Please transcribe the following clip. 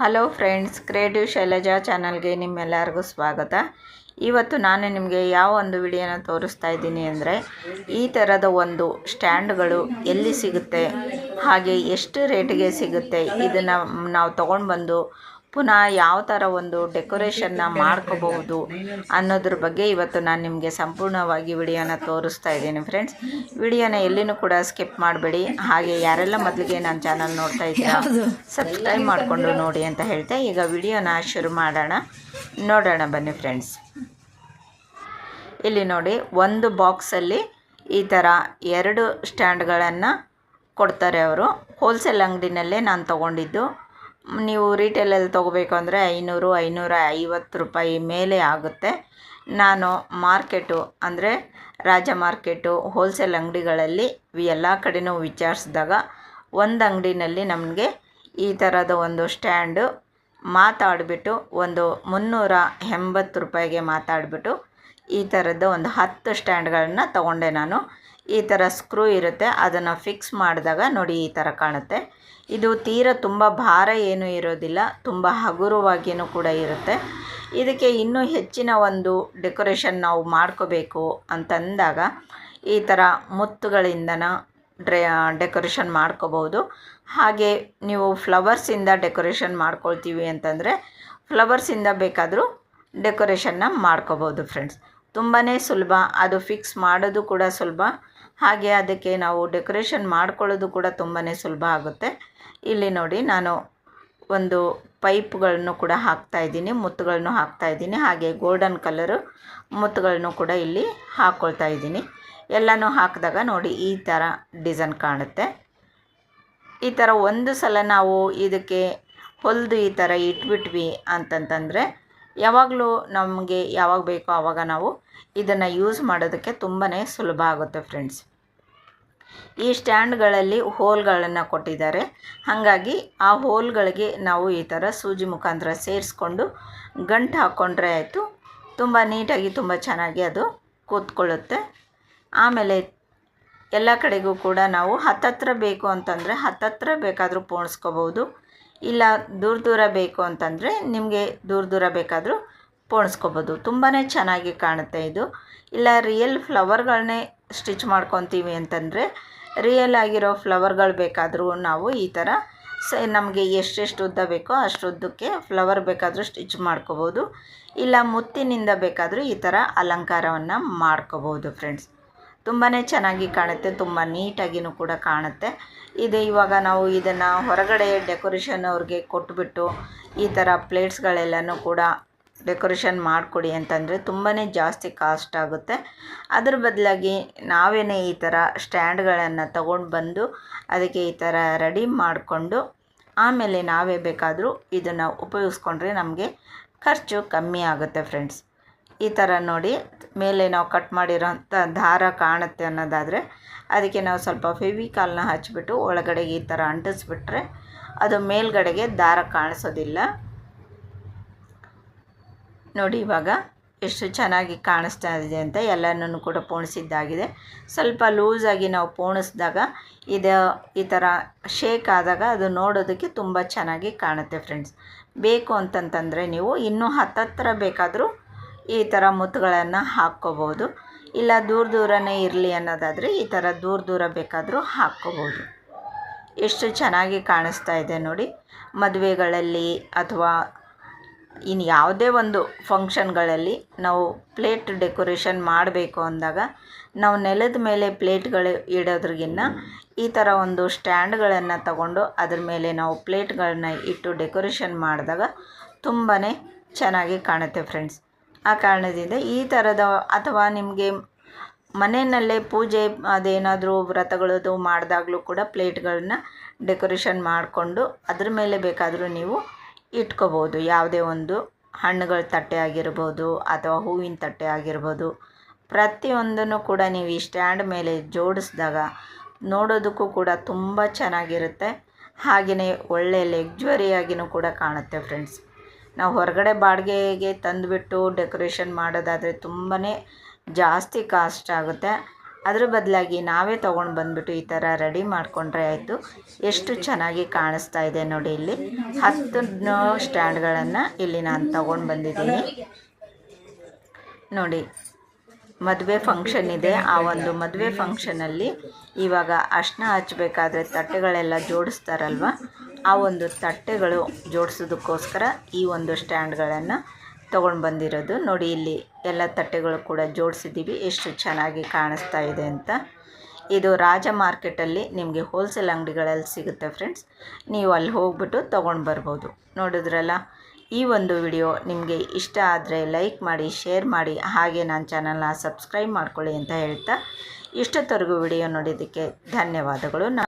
Hello friends creative Shailaja ಚಾನಲ್ಗೆ ನಿಮ್ಮೆಲ್ಲರಿಗೂ ಸ್ವಾಗತ. ಇವತ್ತು ನಾನು ನಿಮಗೆ ಯಾವ ಒಂದು ವಿಡಿಯೋನ ತೋರಿಸ್ತಾ ಇದ್ದೀನಿ ಅಂದರೆ, ಈ ಥರದ ಒಂದು ಸ್ಟ್ಯಾಂಡ್ಗಳು ಎಲ್ಲಿ ಸಿಗುತ್ತೆ, ಹಾಗೆ ಎಷ್ಟು ರೇಟಿಗೆ ಸಿಗುತ್ತೆ, ಇದನ್ನು ನಾವು ತೊಗೊಂಡು ಬಂದು ಪುನಃ ಯಾವ ಥರ ಒಂದು ಡೆಕೋರೇಷನ್ನ ಮಾಡ್ಕೋಬಹುದು ಅನ್ನೋದ್ರ ಬಗ್ಗೆ ಇವತ್ತು ನಾನು ನಿಮಗೆ ಸಂಪೂರ್ಣವಾಗಿ ವಿಡಿಯೋನ ತೋರಿಸ್ತಾ ಇದ್ದೀನಿ ಫ್ರೆಂಡ್ಸ್ ವಿಡಿಯೋನ ಎಲ್ಲಿನೂ ಕೂಡ ಸ್ಕಿಪ್ ಮಾಡಬೇಡಿ. ಹಾಗೆ ಯಾರೆಲ್ಲ ಮೊದಲಿಗೆ ನನ್ನ ಚಾನಲ್ ನೋಡ್ತಾ ಇದ್ದೀರಾ ಸಬ್ಸ್ಕ್ರೈಬ್ ಮಾಡಿಕೊಂಡು ನೋಡಿ ಅಂತ ಹೇಳ್ತಾ ಈಗ ವಿಡಿಯೋನ ಶುರು ಮಾಡೋಣ. ನೋಡೋಣ ಬನ್ನಿ ಫ್ರೆಂಡ್ಸ್ ಇಲ್ಲಿ ನೋಡಿ ಒಂದು ಬಾಕ್ಸಲ್ಲಿ ಈ ಥರ ಎರಡು ಸ್ಟ್ಯಾಂಡ್ಗಳನ್ನು ಕೊಡ್ತಾರೆ ಅವರು. ಹೋಲ್ಸೇಲ್ ಅಂಗಡಿನಲ್ಲೇ ನಾನು ತೊಗೊಂಡಿದ್ದು. ನೀವು ರಿಟೇಲಲ್ಲಿ ತೊಗೋಬೇಕು ಅಂದರೆ ಐನೂರು, ಐನೂರ ಐವತ್ತು ರೂಪಾಯಿ ಮೇಲೆ ಆಗುತ್ತೆ. ನಾನು ಮಾರ್ಕೆಟು ಅಂದರೆ ರಾಜ ಮಾರ್ಕೆಟು ಹೋಲ್ಸೇಲ್ ಅಂಗಡಿಗಳಲ್ಲಿ ಎಲ್ಲ ಕಡೆನೂ ವಿಚಾರಿಸಿದಾಗ ಒಂದು ಅಂಗಡಿನಲ್ಲಿ ನಮಗೆ ಈ ಥರದ ಒಂದು ಸ್ಟ್ಯಾಂಡು ಮಾತಾಡಿಬಿಟ್ಟು ಒಂದು ಮುನ್ನೂರ ಎಂಬತ್ತು ರೂಪಾಯಿಗೆ ಮಾತಾಡಿಬಿಟ್ಟು ಈ ಥರದ ಒಂದು ಹತ್ತು ಸ್ಟ್ಯಾಂಡ್ಗಳನ್ನು ತೊಗೊಂಡೆ ನಾನು. ಈ ಥರ ಸ್ಕ್ರೂ ಇರುತ್ತೆ, ಅದನ್ನು ಫಿಕ್ಸ್ ಮಾಡಿದಾಗ ನೋಡಿ ಈ ಥರ ಕಾಣುತ್ತೆ. ಇದು ತೀರ ತುಂಬ ಭಾರ ಏನೂ ಇರೋದಿಲ್ಲ, ತುಂಬ ಹಗುರವಾಗಿಯೂ ಕೂಡ ಇರುತ್ತೆ. ಇದಕ್ಕೆ ಇನ್ನೂ ಹೆಚ್ಚಿನ ಒಂದು ಡೆಕೋರೇಷನ್ ನಾವು ಮಾಡ್ಕೋಬೇಕು ಅಂತಂದಾಗ ಈ ಥರ ಮುತ್ತುಗಳಿಂದನ ಡ್ರೆ ಡೆಕೋರೇಷನ್ ಮಾಡ್ಕೋಬೋದು ಹಾಗೆ ನೀವು ಫ್ಲವರ್ಸಿಂದ ಡೆಕೋರೇಷನ್ ಮಾಡ್ಕೊಳ್ತೀವಿ ಅಂತಂದರೆ ಫ್ಲವರ್ಸಿಂದ ಬೇಕಾದರೂ ಡೆಕೋರೇಷನ್ನ ಮಾಡ್ಕೋಬೋದು ಫ್ರೆಂಡ್ಸ್ ತುಂಬಾ ಸುಲಭ, ಅದು ಫಿಕ್ಸ್ ಮಾಡೋದು ಕೂಡ ಸುಲಭ. ಹಾಗೆ ಅದಕ್ಕೆ ನಾವು ಡೆಕೋರೇಷನ್ ಮಾಡ್ಕೊಳ್ಳೋದು ಕೂಡ ತುಂಬಾ ಸುಲಭ ಆಗುತ್ತೆ. ಇಲ್ಲಿ ನೋಡಿ ನಾನು ಒಂದು ಪೈಪ್ಗಳನ್ನು ಕೂಡ ಹಾಕ್ತಾ ಇದ್ದೀನಿ, ಮುತ್ತುಗಳನ್ನು ಹಾಕ್ತಾ ಇದ್ದೀನಿ, ಹಾಗೆ ಗೋಲ್ಡನ್ ಕಲರು ಮುತ್ತುಗಳನ್ನು ಕೂಡ ಇಲ್ಲಿ ಹಾಕ್ಕೊಳ್ತಾ ಇದ್ದೀನಿ. ಎಲ್ಲನೂ ಹಾಕಿದಾಗ ನೋಡಿ ಈ ಥರ ಡಿಸೈನ್ ಕಾಣುತ್ತೆ. ಈ ಥರ ಒಂದು ಸಲ ನಾವು ಇದಕ್ಕೆ ಹೊಲಿದು ಈ ಥರ ಇಟ್ಬಿಟ್ವಿ ಅಂತಂತಂದರೆ ಯಾವಾಗಲೂ ನಮಗೆ ಯಾವಾಗ ಬೇಕೋ ಆವಾಗ ನಾವು ಇದನ್ನು ಯೂಸ್ ಮಾಡೋದಕ್ಕೆ ತುಂಬಾ ಸುಲಭ ಆಗುತ್ತೆ ಫ್ರೆಂಡ್ಸ್ ಈ ಸ್ಟ್ಯಾಂಡ್ಗಳಲ್ಲಿ ಹೋಲ್ಗಳನ್ನು ಕೊಟ್ಟಿದ್ದಾರೆ. ಹಾಗಾಗಿ ಆ ಹೋಲ್ಗಳಿಗೆ ನಾವು ಈ ಥರ ಸೂಜಿ ಮುಖಾಂತರ ಸೇರಿಸ್ಕೊಂಡು ಗಂಟು ಹಾಕ್ಕೊಂಡ್ರೆ ಆಯಿತು. ತುಂಬ ನೀಟಾಗಿ, ತುಂಬ ಚೆನ್ನಾಗಿ ಅದು ಕೂತ್ಕೊಳ್ಳುತ್ತೆ. ಆಮೇಲೆ ಎಲ್ಲ ಕಡೆಗೂ ಕೂಡ ನಾವು ಹತ್ತತ್ರ ಬೇಕು ಅಂತಂದರೆ ಹತ್ತತ್ರ ಬೇಕಾದರೂ ಪೋಣಿಸ್ಕೋಬೋದು. ಇಲ್ಲ ದೂರ ದೂರ ಬೇಕು ಅಂತಂದರೆ ನಿಮಗೆ ದೂರ ದೂರ ಬೇಕಾದರೂ ಪೋಣಿಸ್ಕೋಬೋದು ತುಂಬಾ ಚೆನ್ನಾಗಿ ಕಾಣುತ್ತೆ ಇದು. ಇಲ್ಲ ರಿಯಲ್ ಫ್ಲವರ್ಗಳನ್ನೇ ಸ್ಟಿಚ್ ಮಾಡ್ಕೊತೀವಿ ಅಂತಂದರೆ ರಿಯಲ್ ಆಗಿರೋ ಫ್ಲವರ್ಗಳು ಬೇಕಾದರೂ ನಾವು ಈ ಥರ ಸ, ನಮಗೆ ಎಷ್ಟೆಷ್ಟು ಉದ್ದ ಬೇಕೋ ಅಷ್ಟು ಉದ್ದಕ್ಕೆ ಫ್ಲವರ್ ಬೇಕಾದರೂ ಸ್ಟಿಚ್ ಮಾಡ್ಕೋಬೋದು. ಇಲ್ಲ, ಮುತ್ತಿನಿಂದ ಬೇಕಾದರೂ ಈ ಥರ ಅಲಂಕಾರವನ್ನು ಮಾಡ್ಕೋಬೋದು ಫ್ರೆಂಡ್ಸ್ ತುಂಬಾ ಚೆನ್ನಾಗಿ ಕಾಣುತ್ತೆ, ತುಂಬ ನೀಟಾಗಿಯೂ ಕೂಡ ಕಾಣುತ್ತೆ. ಇದು, ಇವಾಗ ನಾವು ಇದನ್ನು ಹೊರಗಡೆ ಡೆಕೋರೇಷನ್ ಅವ್ರಿಗೆ ಕೊಟ್ಬಿಟ್ಟು ಈ ಥರ ಪ್ಲೇಟ್ಸ್ಗಳೆಲ್ಲನೂ ಕೂಡ ಡೆಕೋರೇಷನ್ ಮಾಡಿಕೊಡಿ ಅಂತಂದರೆ ತುಂಬಾ ಜಾಸ್ತಿ ಕಾಸ್ಟ್ ಆಗುತ್ತೆ. ಅದ್ರ ಬದಲಾಗಿ ನಾವೇನೇ ಈ ಥರ ಸ್ಟ್ಯಾಂಡ್ಗಳನ್ನು ತಗೊಂಡು ಬಂದು ಅದಕ್ಕೆ ಈ ಥರ ರೆಡಿ ಮಾಡಿಕೊಂಡು ಆಮೇಲೆ ನಾವೇ ಬೇಕಾದರೂ ಇದನ್ನು ಉಪಯೋಗಿಸ್ಕೊಂಡ್ರೆ ನಮಗೆ ಖರ್ಚು ಕಮ್ಮಿ ಆಗುತ್ತೆ ಫ್ರೆಂಡ್ಸ್. ಈ ಥರ ನೋಡಿ ಮೇಲೆ ನಾವು ಕಟ್ ಮಾಡಿರೋಂಥ ದಾರ ಕಾಣುತ್ತೆ ಅನ್ನೋದಾದರೆ ಅದಕ್ಕೆ ನಾವು ಸ್ವಲ್ಪ ಫೆವಿಕಾಲ್ನ ಹಚ್ಚಿಬಿಟ್ಟು ಒಳಗಡೆಗೆ ಈ ಥರ ಅಂಟಿಸ್ಬಿಟ್ರೆ ಅದು ಮೇಲ್ಗಡೆಗೆ ದಾರ ಕಾಣಿಸೋದಿಲ್ಲ. ನೋಡಿ, ಇವಾಗ ಎಷ್ಟು ಚೆನ್ನಾಗಿ ಕಾಣಿಸ್ತಾ ಇದೆ ಅಂತ ಎಲ್ಲನೂ ಕೂಡ ಪೋಣಿಸಿದ್ದಾಗಿದೆ. ಸ್ವಲ್ಪ ಲೂಸಾಗಿ ನಾವು ಪೋಣಿಸಿದಾಗ ಇದು ಈ ಥರ ಶೇಕ್ ಆದಾಗ ಅದು ನೋಡೋದಕ್ಕೆ ತುಂಬ ಚೆನ್ನಾಗಿ ಕಾಣುತ್ತೆ ಫ್ರೆಂಡ್ಸ್. ಬೇಕು ಅಂತಂತಂದರೆ ನೀವು ಇನ್ನೂ ಹತ್ತತ್ರ ಬೇಕಾದರೂ ಈ ಥರ ಮುತ್ತುಗಳನ್ನು ಹಾಕ್ಕೋಬೋದು. ಇಲ್ಲ ದೂರ ದೂರನೇ ಇರಲಿ ಅನ್ನೋದಾದರೆ ಈ ಥರ ದೂರ ದೂರ ಬೇಕಾದರೂ ಹಾಕ್ಕೋಬೋದು. ಎಷ್ಟು ಚೆನ್ನಾಗಿ ಕಾಣಿಸ್ತಾ ಇದೆ ನೋಡಿ. ಮದುವೆಗಳಲ್ಲಿ ಅಥವಾ ಇನ್ನು ಯಾವುದೇ ಒಂದು ಫಂಕ್ಷನ್ಗಳಲ್ಲಿ ನಾವು ಪ್ಲೇಟ್ ಡೆಕೋರೇಷನ್ ಮಾಡಬೇಕು ಅಂದಾಗ ನಾವು ನೆಲದ ಮೇಲೆ ಪ್ಲೇಟ್ಗಳು ಇಡೋದ್ರಿಗಿನ್ನ ಈ ಥರ ಒಂದು ಸ್ಟ್ಯಾಂಡ್ಗಳನ್ನು ತಗೊಂಡು ಅದ್ರ ಮೇಲೆ ನಾವು ಪ್ಲೇಟ್ಗಳನ್ನ ಇಟ್ಟು ಡೆಕೋರೇಷನ್ ಮಾಡಿದಾಗ ತುಂಬಾ ಚೆನ್ನಾಗಿ ಕಾಣುತ್ತೆ ಫ್ರೆಂಡ್ಸ್. ಆ ಕಾರಣದಿಂದ ಈ ಥರದ ಅಥವಾ ನಿಮಗೆ ಮನೆಯಲ್ಲೇ ಪೂಜೆ ಅದೇನಾದರೂ ವ್ರತಗಳದು ಮಾಡಿದಾಗಲೂ ಕೂಡ ಪ್ಲೇಟ್ಗಳನ್ನ ಡೆಕೋರೇಷನ್ ಮಾಡಿಕೊಂಡು ಅದ್ರ ಮೇಲೆ ಬೇಕಾದರೂ ನೀವು ಇಟ್ಕೋಬೋದು. ಯಾವುದೇ ಒಂದು ಹಣ್ಣುಗಳ ತಟ್ಟೆ ಆಗಿರ್ಬೋದು ಅಥವಾ ಹೂವಿನ ತಟ್ಟೆ ಆಗಿರ್ಬೋದು. ಪ್ರತಿಯೊಂದನ್ನು ಕೂಡ ನೀವು ಈ ಸ್ಟ್ಯಾಂಡ್ ಮೇಲೆ ಜೋಡಿಸಿದಾಗ ನೋಡೋದಕ್ಕೂ ಕೂಡ ತುಂಬ ಚೆನ್ನಾಗಿರುತ್ತೆ. ಹಾಗೆಯೇ ಒಳ್ಳೆ ಲೆಗ್ಜುವರಿಯಾಗಿಯೂ ಕೂಡ ಕಾಣುತ್ತೆ ಫ್ರೆಂಡ್ಸ್. ನಾವು ಹೊರಗಡೆ ಬಾಡಿಗೆಗೆ ತಂದುಬಿಟ್ಟು ಡೆಕೋರೇಷನ್ ಮಾಡೋದಾದರೆ ತುಂಬಾ ಜಾಸ್ತಿ ಕಾಸ್ಟ್ ಆಗುತ್ತೆ. ಅದ್ರ ಬದಲಾಗಿ ನಾವೇ ತೊಗೊಂಡು ಬಂದ್ಬಿಟ್ಟು ಈ ಥರ ರೆಡಿ ಮಾಡಿಕೊಂಡ್ರೆ ಆಯಿತು. ಎಷ್ಟು ಚೆನ್ನಾಗಿ ಕಾಣಿಸ್ತಾ ಇದೆ ನೋಡಿ ಇಲ್ಲಿ. ಹತ್ತು ಸ್ಟ್ಯಾಂಡ್ಗಳನ್ನು ಇಲ್ಲಿ ನಾನು ತೊಗೊಂಡು ಬಂದಿದ್ದೀನಿ. ನೋಡಿ, ಮದುವೆ ಫಂಕ್ಷನ್ ಇದೆ. ಆ ಒಂದು ಮದುವೆ ಫಂಕ್ಷನಲ್ಲಿ ಇವಾಗ ಅರ್ಶಿನ ಹಚ್ಚಬೇಕಾದ್ರೆ ತಟ್ಟೆಗಳೆಲ್ಲ ಜೋಡಿಸ್ತಾರಲ್ವ? ಆ ಒಂದು ತಟ್ಟೆಗಳು ಜೋಡಿಸೋದಕ್ಕೋಸ್ಕರ ಈ ಒಂದು ಸ್ಟ್ಯಾಂಡ್ಗಳನ್ನು ತೊಗೊಂಡು ಬಂದಿರೋದು. ನೋಡಿ, ಇಲ್ಲಿ ಎಲ್ಲ ತಟ್ಟೆಗಳು ಕೂಡ ಜೋಡಿಸಿದ್ದೀವಿ ಎಷ್ಟು ಚೆನ್ನಾಗಿ ಕಾಣಿಸ್ತಾ ಇದೆ ಅಂತ. ಇದು ರಾಜ ಮಾರ್ಕೆಟಲ್ಲಿ ನಿಮಗೆ ಹೋಲ್ಸೇಲ್ ಅಂಗಡಿಗಳಲ್ಲಿ ಸಿಗುತ್ತೆ ಫ್ರೆಂಡ್ಸ್. ನೀವು ಅಲ್ಲಿ ಹೋಗ್ಬಿಟ್ಟು ತೊಗೊಂಡು ಬರ್ಬೋದು. ನೋಡಿದ್ರಲ್ಲ, ಈ ಒಂದು ವಿಡಿಯೋ ನಿಮಗೆ ಇಷ್ಟ ಆದರೆ ಲೈಕ್ ಮಾಡಿ, ಶೇರ್ ಮಾಡಿ, ಹಾಗೆ ನನ್ನ ಚಾನಲ್ನ ಸಬ್ಸ್ಕ್ರೈಬ್ ಮಾಡ್ಕೊಳ್ಳಿ ಅಂತ ಹೇಳ್ತಾ ಇಷ್ಟೊತ್ತರೆಗೂ ವಿಡಿಯೋ ನೋಡಿದ್ದಕ್ಕೆ ಧನ್ಯವಾದಗಳು. ನಾ